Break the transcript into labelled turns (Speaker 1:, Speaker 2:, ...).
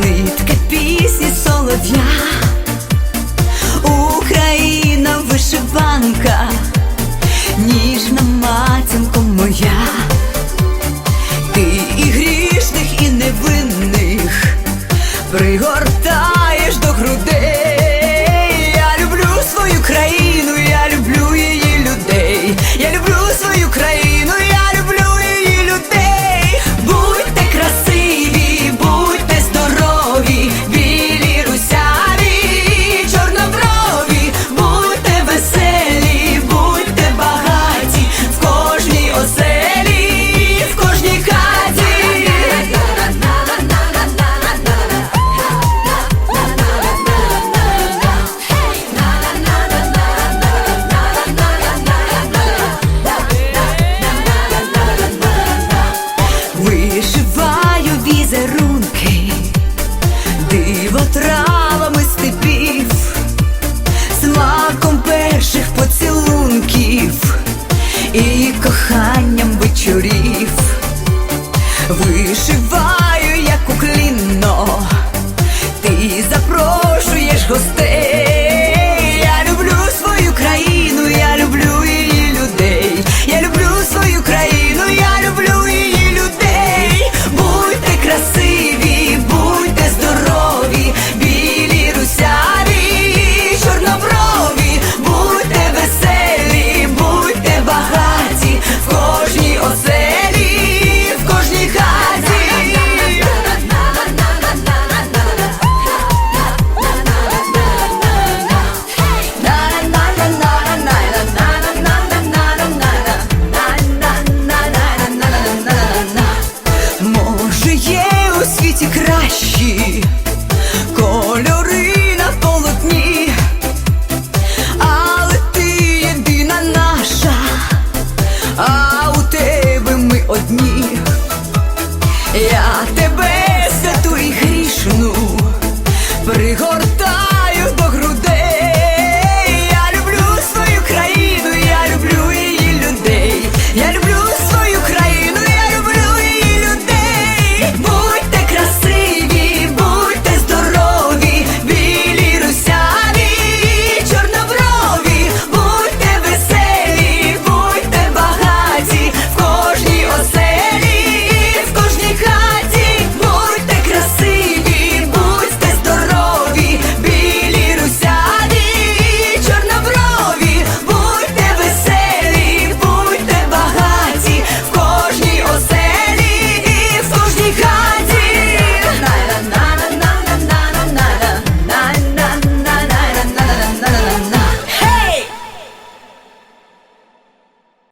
Speaker 1: нитки пісні солов'я, Україна вишиванка, ніжна матінком. Трав